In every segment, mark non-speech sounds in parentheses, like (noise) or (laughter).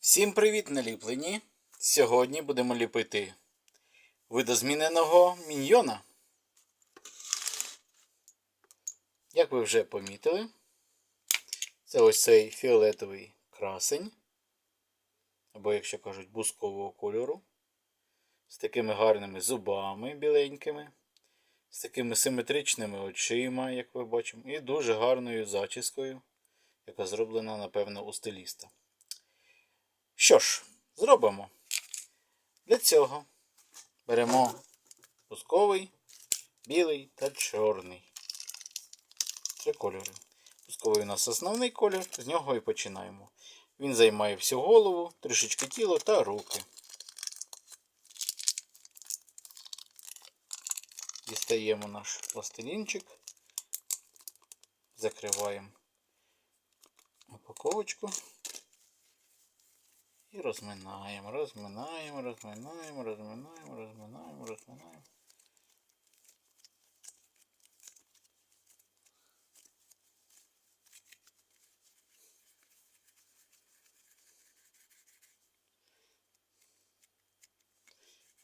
Всім привіт наліплені! Сьогодні будемо ліпити видозміненого міньйона. Як ви вже помітили, це ось цей фіолетовий красень, або, якщо кажуть, бускового кольору, з такими гарними зубами біленькими, з такими симетричними очима, як ви бачимо, і дуже гарною зачіскою, яка зроблена, напевно, у стиліста. Що ж, зробимо. Для цього беремо пусковий, білий та чорний. Три кольори. Пусковий у нас основний колір, з нього і починаємо. Він займає всю голову, трішечки тіло та руки. Дістаємо наш пластилінчик, закриваємо упаковочку. І розминаємо, розминаємо, розминаємо, розминаємо, розминаємо, розминаємо.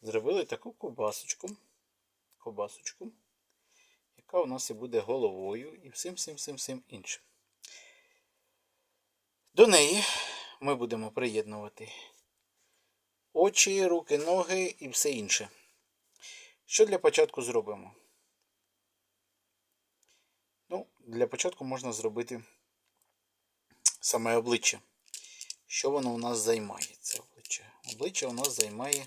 Зробили таку ковбасочку, ковбасочку, яка у нас і буде головою і всім всім всім всім іншим. До неї ми будемо приєднувати очі, руки, ноги і все інше. Що для початку зробимо? Ну, Для початку можна зробити саме обличчя. Що воно у нас займає? Це обличчя. Обличчя у нас займає,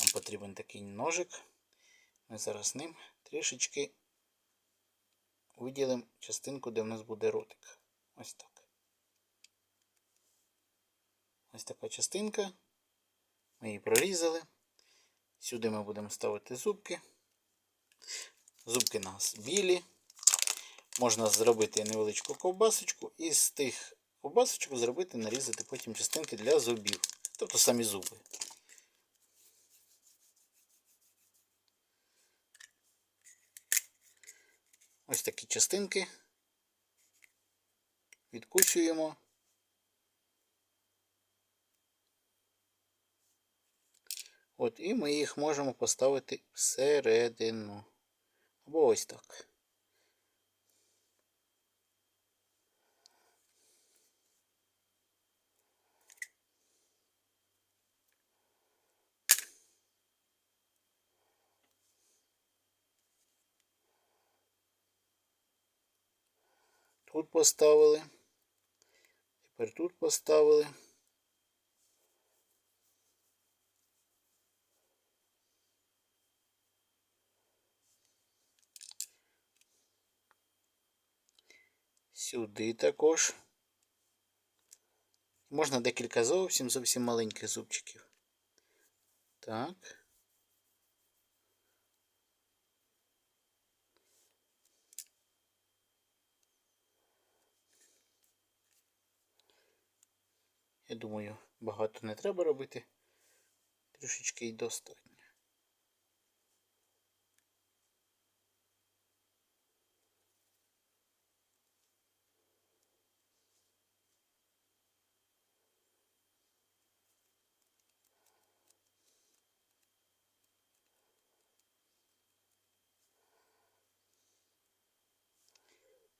нам потрібен такий ножик. Ми зараз ним трішечки виділимо частинку, де в нас буде ротик. Ось так. Ось така частинка. Ми її прорізали. Сюди ми будемо ставити зубки. Зубки у нас білі. Можна зробити невеличку ковбасочку і з тих ковбасочок зробити, нарізати потім частинки для зубів. Тобто самі зуби. Ось такі частинки. Відкусюємо. От, і ми їх можемо поставити всередину. Або ось так. Тут поставили. Тепер тут поставили. Сюди також. Можна декілька зовсім зовсім маленьких зубчиків. Так. Я думаю, багато не треба робити. Трішечки й достатньо.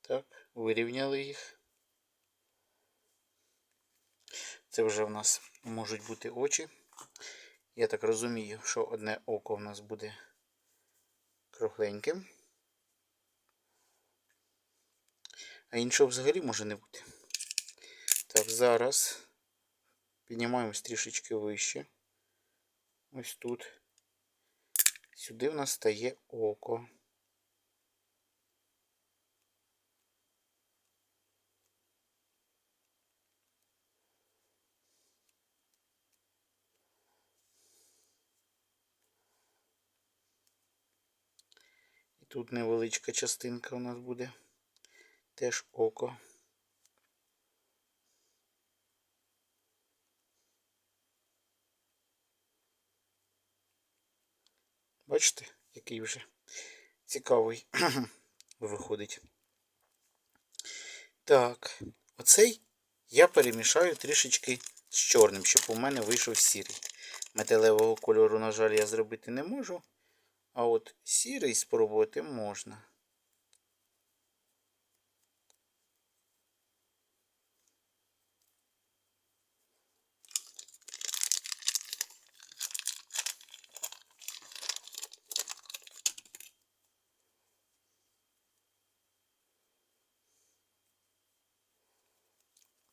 Так, вирівняли їх. Це вже в нас можуть бути очі. Я так розумію, що одне око в нас буде кругленьким. А іншого взагалі може не бути. Так, зараз піднімаємось трішечки вище. Ось тут. Сюди в нас стає око. Тут невеличка частинка у нас буде. Теж око. Бачите, який вже цікавий (clears throat) виходить. Так, оцей я перемішаю трішечки з чорним, щоб у мене вийшов сірий. Металевого кольору, на жаль, я зробити не можу. А от сірий спробувати можна.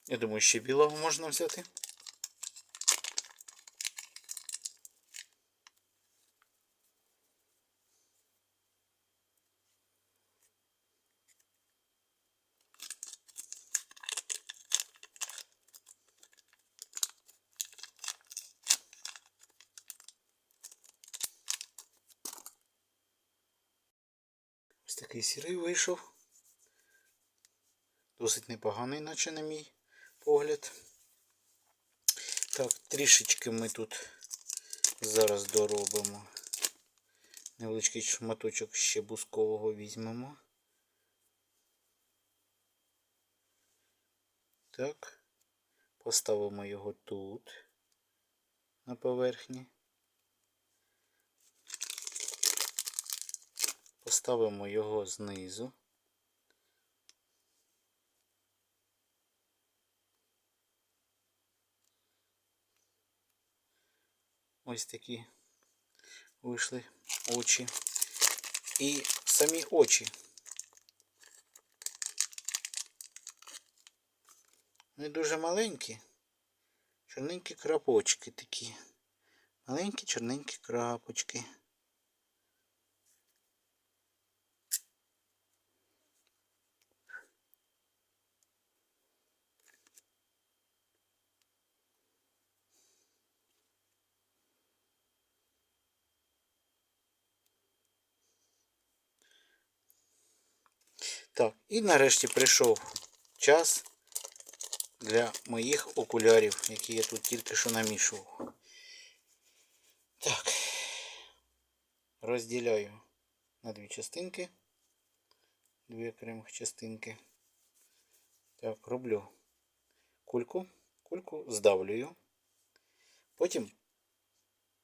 Я думаю, ще білого можна взяти. Ось такий сірий вийшов. Досить непоганий, наче на мій погляд. Так, трішечки ми тут зараз доробимо. Невеличкий шматочок ще бускового візьмемо. Так, поставимо його тут, на поверхні. Поставимо його знизу. Ось такі вийшли очі. І самі очі. Вони дуже маленькі. Чорненькі крапочки такі. Маленькі чорненькі крапочки. Так, і нарешті прийшов час для моїх окулярів, які я тут тільки що намішував. Так, розділяю на дві частинки. Дві окремих частинки. Так, роблю кульку. Кульку здавлюю. Потім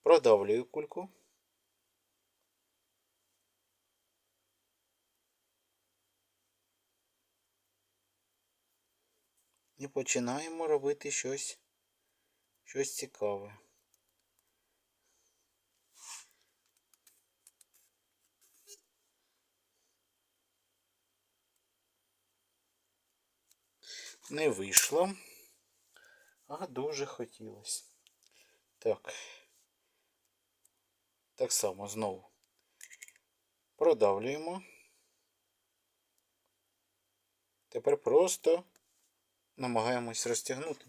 продавлюю кульку. І починаємо робити щось, щось цікаве. Не вийшло, а дуже хотілося. Так. Так само знову продавлюємо. Тепер просто намагаємось розтягнути.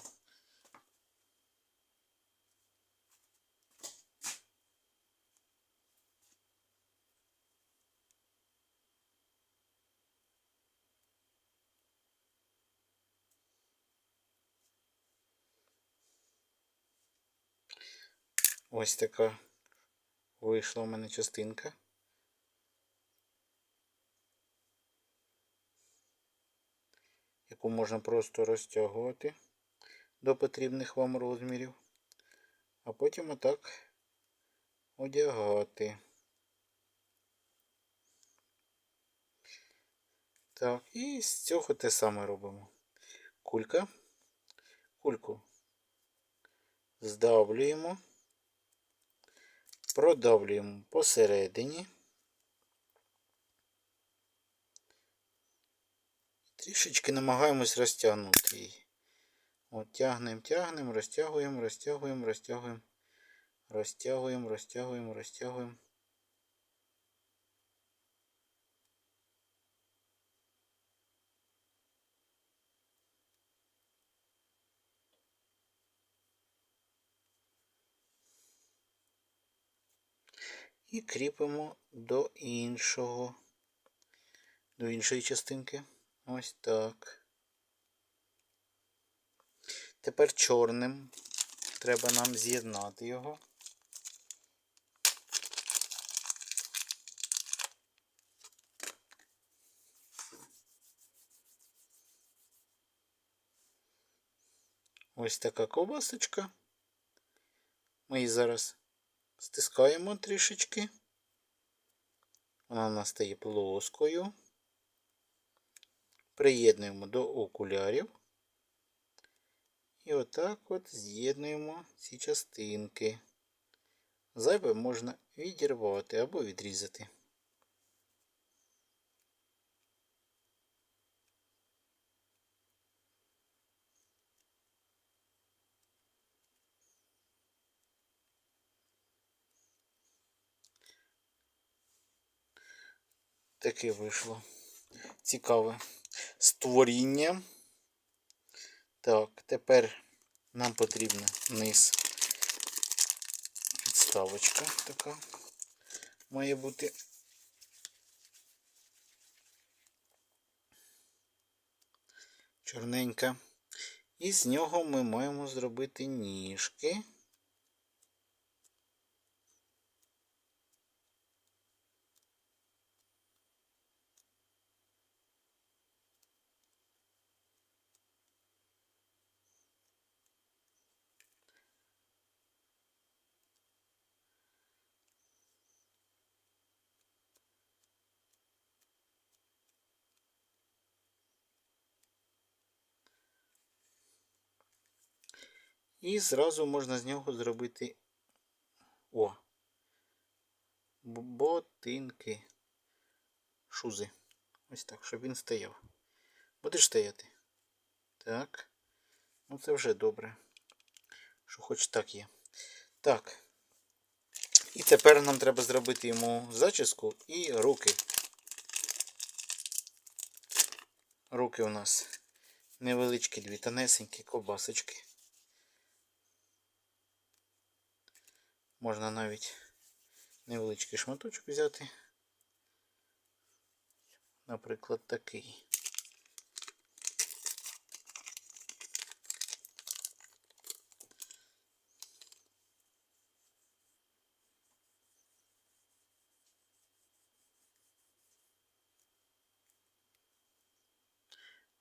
Ось така вийшла у мене частинка. Яку можна просто розтягувати до потрібних вам розмірів, а потім отак одягати. Так, і з цього те саме робимо. Кулька, кульку здавлюємо, продавлюємо посередині. Трішечки намагаємось розтягнути її. От тягнемо, тягнемо, розтягуємо, розтягуємо, розтягуємо, розтягуємо, розтягуємо, розтягуємо. І кріпимо до іншого, до іншої частинки. Ось так. Тепер чорним треба нам з'єднати його. ось така ковбасочка. Ми її зараз стискаємо трішечки. Вона у нас стає плоскою. Приєднуємо до окулярів. І отак от з'єднуємо ці частинки. Зайве можна відірвати або відрізати. Таке вийшло. Цікаве створіння. Так, тепер нам потрібна низ. Підставочка така має бути. Чорненька. І з нього ми маємо зробити ніжки. І зразу можна з нього зробити о, ботинки, шузи. Ось так, щоб він стояв. Будеш стояти? Так. Ну це вже добре. Що хоч так є. Так. І тепер нам треба зробити йому зачіску і руки. Руки у нас невеличкі дві тонесенькі ковбасочки. Можна навіть невеличкий шматочок взяти. Наприклад, такий.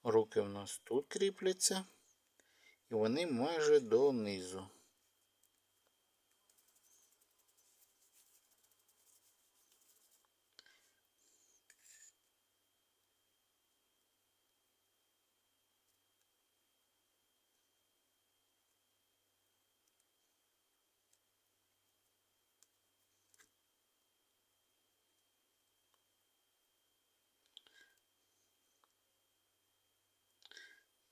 Руки у нас тут кріпляться, і вони майже донизу.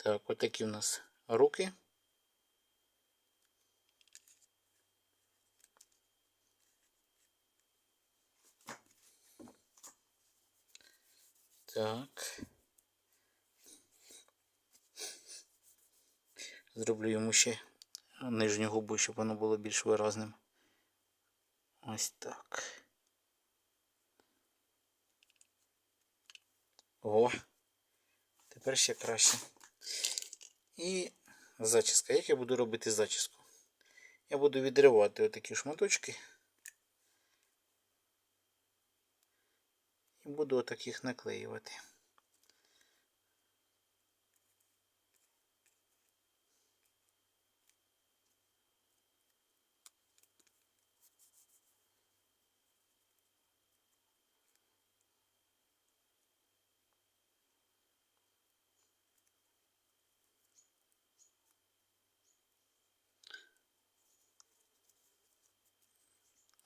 Так, отакі у нас руки. Так. Зроблю йому ще нижню губу, щоб воно було більш виразним. Ось так. О, тепер ще краще. І зачіска. Як я буду робити зачіску? Я буду відривати отакі шматочки. І буду отаких наклеювати.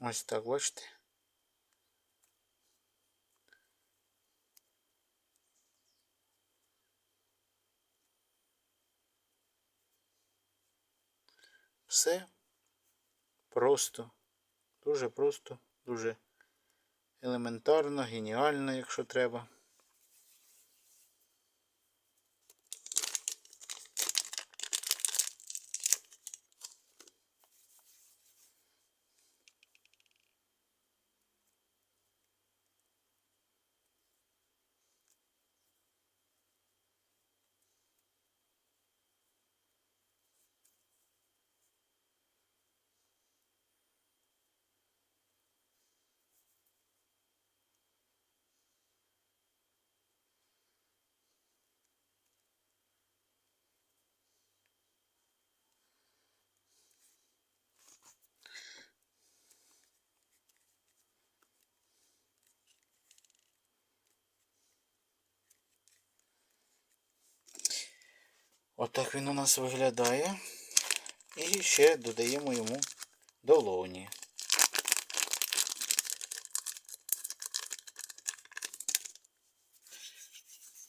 Ось так, бачите. Все просто, дуже просто, дуже елементарно, геніально, якщо треба. Отак він у нас виглядає. І ще додаємо йому долоні.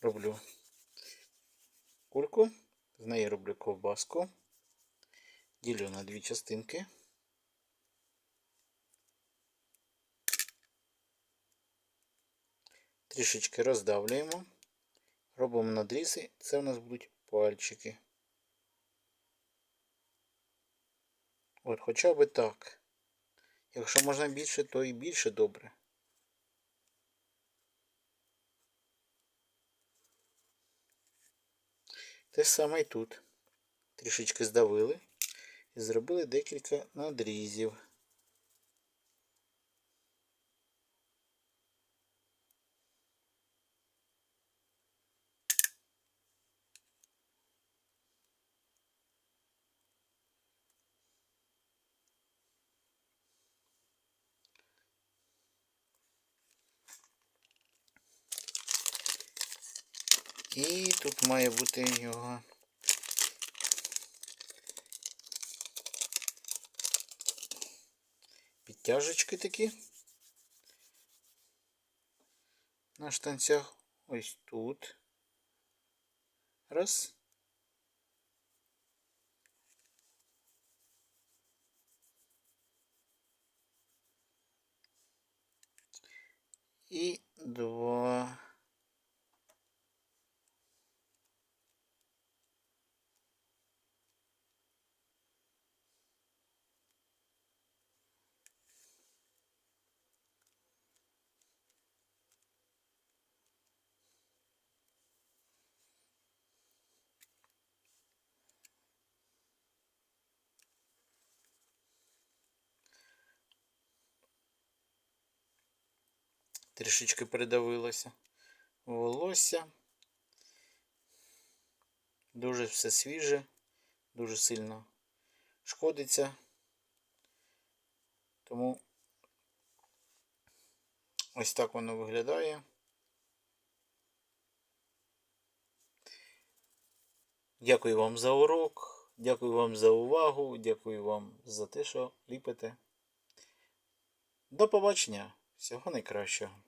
Роблю кульку, з неї роблю ковбаску, ділю на дві частинки. Трішечки роздавлюємо, робимо надрізи, це у нас будуть пальчики. От, хоча б так. Якщо можна більше, то і більше добре. Те саме і тут. Трішечки здавили і зробили декілька надрізів. І тут має бути його підтяжечки такі. На штанцях ось тут. Раз. І два. Трішечки придавилося волосся. Дуже все свіже, дуже сильно шкодиться. Тому ось так воно виглядає. Дякую вам за урок, дякую вам за увагу, дякую вам за те, що ліпите. До побачення. Всього найкращого.